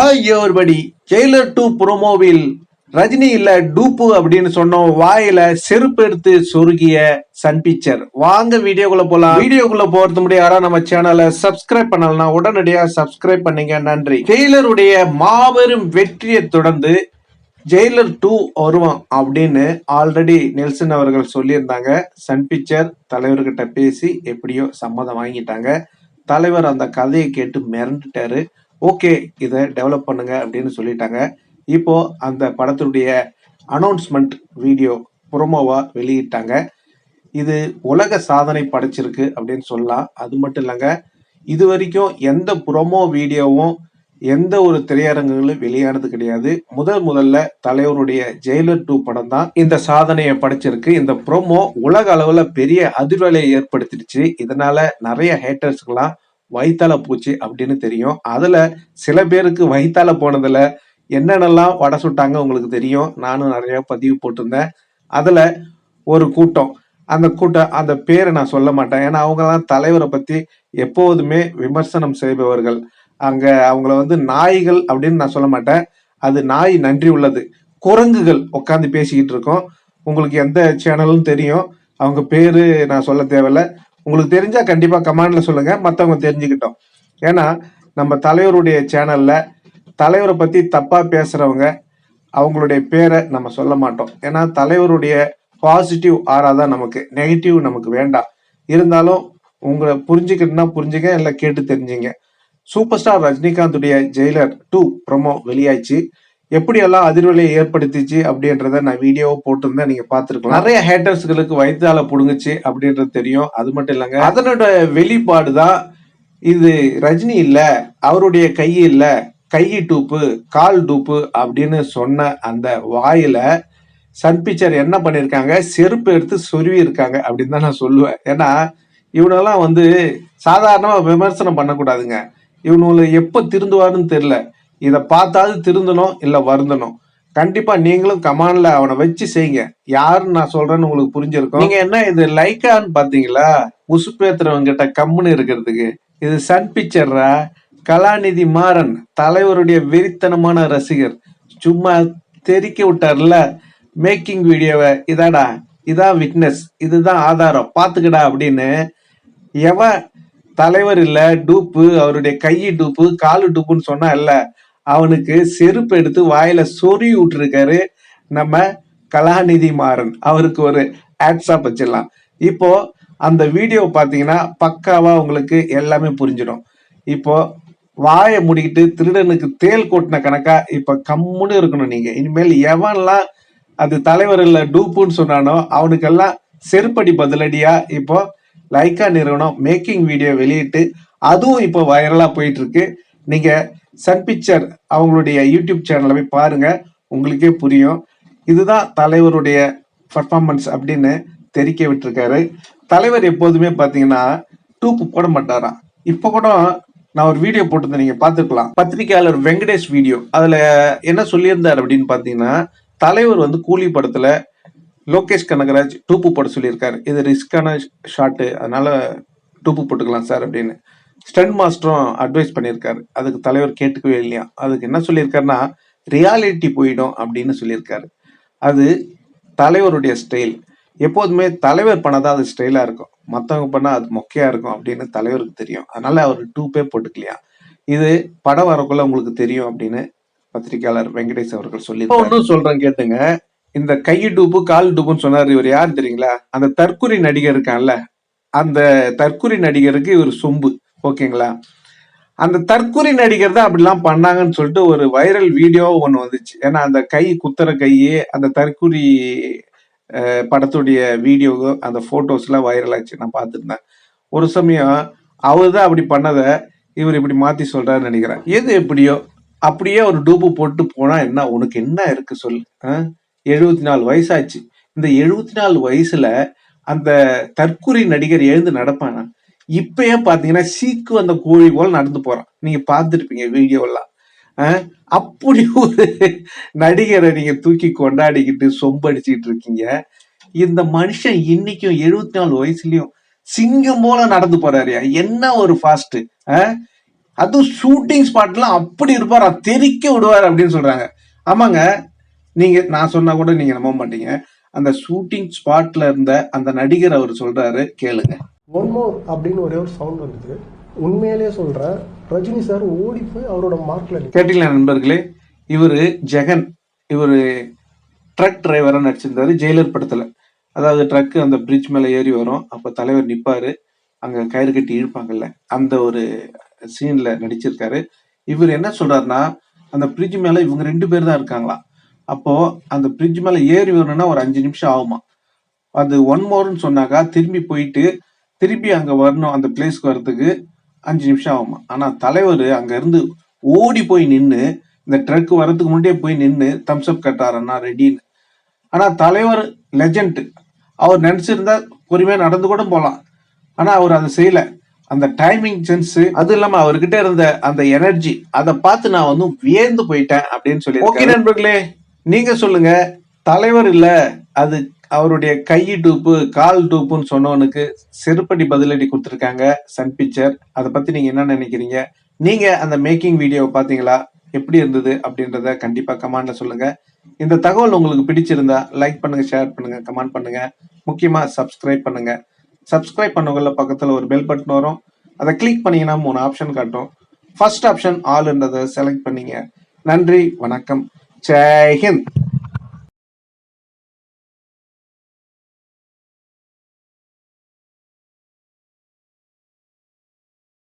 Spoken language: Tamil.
ஐயோ ஒருபடி ஜெயிலர் டூ ப்ரோமோவில் ரஜினி இல்ல டூப்பு அப்படின்னு சொன்னோம் வாயில செருப்பு எடுத்து சொருகிய சன் பிக்சர் வாங்க வீடியோக்குள்ள போலாம். வீடியோக்குள்ள போறது முடியாரா நம்ம சேனலை சப்ஸ்கிரைப் பண்ணலாம் உடனடியா சப்ஸ்கிரைப் பண்ணீங்க. நன்றி. ஜெயிலருடைய மாபெரும் வெற்றியை தொடர்ந்து ஜெயிலர் டூ வருவான் அப்படின்னு ஆல்ரெடி நெல்சன் அவர்கள் சொல்லியிருந்தாங்க. சன் பிக்சர் தலைவர்கிட்ட பேசி எப்படியோ சம்மதம் வாங்கிட்டாங்க. தலைவர் அந்த கதையை கேட்டு மிரண்டுட்டாரு. ஓகே இதை டெவலப் பண்ணுங்க அப்படின்னு சொல்லிட்டாங்க. இப்போ அந்த படத்தினுடைய அனௌன்ஸ்மெண்ட் வீடியோ ப்ரோமோவா வெளியிட்டாங்க. இது உலக சாதனை படைச்சிருக்கு அப்படின்னு சொல்லலாம். அது மட்டும் இல்லைங்க இது வரைக்கும் எந்த ப்ரோமோ வீடியோவும் எந்த ஒரு திரையரங்குகளும் வெளியானது கிடையாது. முதல் முதல்ல தலைவருடைய ஜெயிலர் டூ படம் தான் இந்த சாதனையை படைச்சிருக்கு. இந்த ப்ரோமோ உலக அளவில் பெரிய அதிர்வலையை ஏற்படுத்திடுச்சு. இதனால நிறைய ஹேட்டர்ஸ்க்கெல்லாம் வயித்தால பூச்சி அப்படின்னு தெரியும். அதில் சில பேருக்கு வயித்தால போனதில் என்னென்னலாம் வடை சுட்டாங்க உங்களுக்கு தெரியும். நானும் நிறையா பதிவு போட்டிருந்தேன். அதில் ஒரு கூட்டம். அந்த கூட்டம் அந்த பேரை நான் சொல்ல மாட்டேன். ஏன்னா அவங்கெல்லாம் தலைவரை பற்றி எப்போதுமே விமர்சனம் செய்பவர்கள். அங்கே அவங்கள வந்து நாய்கள் அப்படின்னு நான் சொல்ல மாட்டேன். அது நாய் நன்றி உள்ளது. குரங்குகள் உட்காந்து பேசிக்கிட்டு இருக்கோம். உங்களுக்கு எந்த சேனலும் தெரியும். அவங்க பேர் நான் சொல்ல தேவையில்ல. உங்களுக்கு தெரிஞ்சா கண்டிப்பா கமெண்ட்ல சொல்லுங்க. மத்தவங்க தெரிஞ்சுக்கிட்டோம். ஏன்னா நம்ம தலைவருடைய சேனல்ல தலைவரை பத்தி தப்பா பேசுறவங்க அவங்களுடைய பேரை நம்ம சொல்ல மாட்டோம். ஏன்னா தலைவருடைய பாசிட்டிவ் ஆறா தான் நமக்கு. நெகட்டிவ் நமக்கு வேண்டாம். இருந்தாலும் உங்களை புரிஞ்சுக்கிட்டுனா புரிஞ்சுங்க இல்லை கேட்டு தெரிஞ்சுங்க. சூப்பர் ஸ்டார் ரஜினிகாந்துடைய ஜெயிலர் டூ ப்ரோமோ வெளியாச்சு எப்படியெல்லாம் அதிர்வலையை ஏற்படுத்திச்சு அப்படின்றத நான் வீடியோவை போட்டிருந்தேன். நீங்க பார்த்துருக்கலாம். நிறைய ஹேட்டர்ஸ்களுக்கு வயிற்றால புடுங்குச்சு அப்படின்றது தெரியும். அது மட்டும் இல்லைங்க. அதனோட வெளிப்பாடு தான் இது. ரஜினி இல்ல அவருடைய கை இல்ல கை டூப்பு கால் டூப்பு அப்படின்னு சொன்ன அந்த வாயில சன் பிக்சர் என்ன பண்ணியிருக்காங்க செருப்பு எடுத்து சொருவி இருக்காங்க அப்படின்னு தான் நான் சொல்லுவேன். ஏன்னா இவனெல்லாம் வந்து சாதாரணமா விமர்சனம் பண்ணக்கூடாதுங்க. இவனுங்களை எப்ப திருந்துவாருன்னு தெரியல. இதை பார்த்தாவது திருந்தணும் இல்லை வருந்தணும். கண்டிப்பாக நீங்களும் கமான்ல அவனை வச்சு செய்யுங்க. யாருன்னு நான் சொல்றேன்னு உங்களுக்கு புரிஞ்சிருக்கும். நீங்க என்ன இது லைக்கான்னு பார்த்தீங்களா? உசுப்பேத்துறவங்கிட்ட கம்முன்னு இருக்கிறதுக்கு. இது சன் பிக்சர்ரா? கலாநிதி மாறன் தலைவருடைய வெறித்தனமான ரசிகர். சும்மா தெரிக்க விட்டார்ல மேக்கிங் வீடியோவை. இதாடா இதான் விட்னஸ் இதுதான் ஆதாரம். பார்த்துக்கடா அப்படின்னு. எவன் தலைவர் இல்லை டூப்பு அவருடைய கை டூப்பு காலு டூப்புன்னு சொன்னா இல்லை அவனுக்கு செருப்பு எடுத்து வாயில சொறி விட்டுருக்காரு நம்ம கலாநிதி மாறன் அவருக்கு ஒரு ஆட்ஸாப் வச்சிடலாம். இப்போ அந்த வீடியோ பார்த்தீங்கன்னா பக்காவா உங்களுக்கு எல்லாமே புரிஞ்சிடும். இப்போ வாயை முடிக்கிட்டு திருடனுக்கு தேல் கொட்டின கணக்கா இப்ப கம்முன்னு இருக்கணும் நீங்க. இனிமேல் எவன்லாம் அது தலைவர் இல்ல டூப்புன்னு சொன்னானோ அவனுக்கெல்லாம் செருப்படி பதிலடியா இப்போ லைக்கா நிறுவனம் மேக்கிங் வீடியோ வெளியிட்டு அதுவும் இப்போ வைரலா போயிட்டு இருக்கு. நீங்க சன் பிக்சர் அவங்களுடைய யூடியூப் சேனலை போய் பாருங்க. உங்களுக்கே புரியும். இதுதான் தலைவருடைய பர்ஃபார்மன்ஸ் அப்படின்னு தெரிக்க விட்டுருக்காரு. தலைவர் எப்போதுமே பார்த்தீங்கன்னா டூப்பு போட மாட்டாராம் இப்போ கூட நான் ஒரு வீடியோ போட்டிருந்தேன் நீங்க பார்த்துக்கலாம் பத்திரிகையாளர் வெங்கடேஷ் வீடியோ அதில் என்ன சொல்லியிருந்தார் அப்படின்னு பார்த்தீங்கன்னா தலைவர் வந்து கூலி படத்தில் லோகேஷ் கனகராஜ் டூப்பு போட சொல்லியிருக்காரு. இது ரிஸ்கான ஷாட்டு அதனால டூப்பு போட்டுக்கலாம் சார் அப்படின்னு. ஸ்டென் மாஸ்டரும் அட்வைஸ் பண்ணியிருக்காரு. அதுக்கு தலைவர் கேட்டுக்கவே இல்லையா? அதுக்கு என்ன சொல்லியிருக்காருன்னா ரியாலிட்டி போயிடும் அப்படின்னு சொல்லியிருக்காரு. அது தலைவருடைய ஸ்டைல். எப்போதுமே தலைவர் பண்ணாதான் அது ஸ்டைலா இருக்கும். மற்றவங்க பண்ணா அது மொக்கையா இருக்கும் அப்படின்னு தலைவருக்கு தெரியும். அதனால அவர் டூப்பே போட்டுக்கலையா? இது படம் வரக்குள்ள உங்களுக்கு தெரியும் அப்படின்னு பத்திரிகையாளர் வெங்கடேஷ் அவர்கள் சொல்லி ஒன்றும் சொல்றேன் கேட்டுங்க. இந்த கை டூப்பு கால் டூப்புன்னு சொன்னார் இவர் யார் தெரியுங்களா? அந்த தற்குறி நடிகர் இருக்கான்ல? அந்த தற்குறி நடிகருக்கு இவர் சொம்பு. ஓகேங்களா? அந்த தற்கொலை நடிகர் தான் அப்படிலாம் பண்ணாங்கன்னு சொல்லிட்டு ஒரு வைரல் வீடியோ ஒன்று வந்துச்சு. ஏன்னா அந்த கை குத்துற கையே அந்த தற்கொலை படத்துடைய வீடியோ அந்த ஃபோட்டோஸ்லாம் வைரல் ஆச்சு. நான் பார்த்துருந்தேன். ஒரு சமயம் அவர் தான் அப்படி பண்ணதை இவர் இப்படி மாற்றி சொல்கிறாருன்னு நினைக்கிறேன். எது எப்படியோ அப்படியே ஒரு டூப்பு போட்டு போனால் என்ன உனக்கு என்ன இருக்கு சொல்லு எழுபத்தி நாலு வயசாச்சு. இந்த எழுபத்தி நாலு வயசுல அந்த தற்கொலை நடிகர் எழுந்து நடப்பானா? இப்பயே பாத்தீங்கன்னா சீக்கு வந்த கோழி போல நடந்து போறான். நீங்க பார்த்துருப்பீங்க வீடியோலாம் அப்படி ஒரு நடிகரை நீங்க தூக்கி கொண்டாடிக்கிட்டு சொம்படிச்சுக்கிட்டு இருக்கீங்க. இந்த மனுஷன் இன்னைக்கும் எழுபத்தி நாலு வயசுலயும் சிங்கம் போல நடந்து போறாருயா என்ன ஒரு ஃபாஸ்ட் அதுவும் ஷூட்டிங் ஸ்பாட்லாம் அப்படி இருப்பார். தெறிக்க விடுவார் அப்படின்னு சொல்றாங்க. ஆமாங்க. நீங்க நான் சொன்னா கூட நீங்க நம்ப மாட்டீங்க. அந்த ஷூட்டிங் ஸ்பாட்ல இருந்த அந்த நடிகர் அவர் சொல்றாரு கேளுங்க. ஒன் மோர் அப்படின்னு ஒரே ஒரு சவுண்ட் வந்தது. உண்மையிலேயே சொல்றேன் ரஜினி சார் ஓடி போய் அவரோட மார்க்ல கேட்டீங்களா நண்பர்களே? இவரு ஜெகன் இவர் ட்ரக் டிரைவராக நடிச்சிருந்தாரு ஜெயிலர் படத்தில். அதாவது ட்ரக் அந்த பிரிட்ஜ் மேலே ஏறி வரும் அப்போ தலைவர் நிற்பார் அங்கே கயிறு கட்டி இழுப்பாங்கல்ல அந்த ஒரு சீனில் நடிச்சிருக்காரு. இவர் என்ன சொல்கிறாருன்னா அந்த பிரிட்ஜ் மேலே இவங்க ரெண்டு பேர் தான் இருக்காங்களாம். அப்போது அந்த பிரிட்ஜ் மேலே ஏறி வரணும்னா ஒரு அஞ்சு நிமிஷம் ஆகுமா அது ஒன் மோர்னு சொன்னாக்கா திரும்பி போயிட்டு திருப்பி அங்கே வரணும் அந்த பிளேஸ்க்கு வர்றதுக்கு அஞ்சு நிமிஷம் ஆகுமா? ஆனால் தலைவர் அங்கேருந்து ஓடி போய் நின்று இந்த ட்ரக் வர்றதுக்கு முன்னாடியே போய் நின்று தம்ஸ்அப் கட்டாரண்ணா ரெடின்னு ஆனால் தலைவர் லெஜண்ட் அவர் நினச்சிருந்தா பொறுமையாக நடந்து கூட போகலாம் ஆனா அவர் அதை செய்யல. அந்த டைமிங் சென்ஸு அது இல்லாமல் அவர்கிட்ட இருந்த அந்த எனர்ஜி அதை பார்த்து நான் வந்து வியந்து போயிட்டேன் அப்படின்னு சொல்லி ஓகே நண்பர்களே நீங்கள் சொல்லுங்கள் தலைவர் இல்லை அது அவருடைய கை டூப்பு கால் டூப்புன்னு சொன்னவனுக்கு செருப்படி பதிலடி கொடுத்துருக்காங்க சன் பிக்சர் அதை பத்தி நீங்க என்ன நினைக்கிறீங்க? நீங்க அந்த மேக்கிங் வீடியோவை பாத்தீங்களா எப்படி இருந்தது அப்படின்றத கண்டிப்பா கமெண்ட்ல சொல்லுங்க. இந்த தகவல் உங்களுக்கு பிடிச்சிருந்தா லைக் பண்ணுங்க ஷேர் பண்ணுங்க கமெண்ட் பண்ணுங்க. முக்கியமா சப்ஸ்கிரைப் பண்ணுங்க. சப்ஸ்கிரைப் பண்ணவங்கள பக்கத்துல ஒரு பெல் பட்டன் வரும். அதை கிளிக் பண்ணீங்கன்னா மூணு ஆப்ஷன் காட்டும். ஃபர்ஸ்ட் ஆப்ஷன் ஆல்ன்றதை செலக்ட் பண்ணீங்க. நன்றி வணக்கம். ஜெய்ஹிந்த்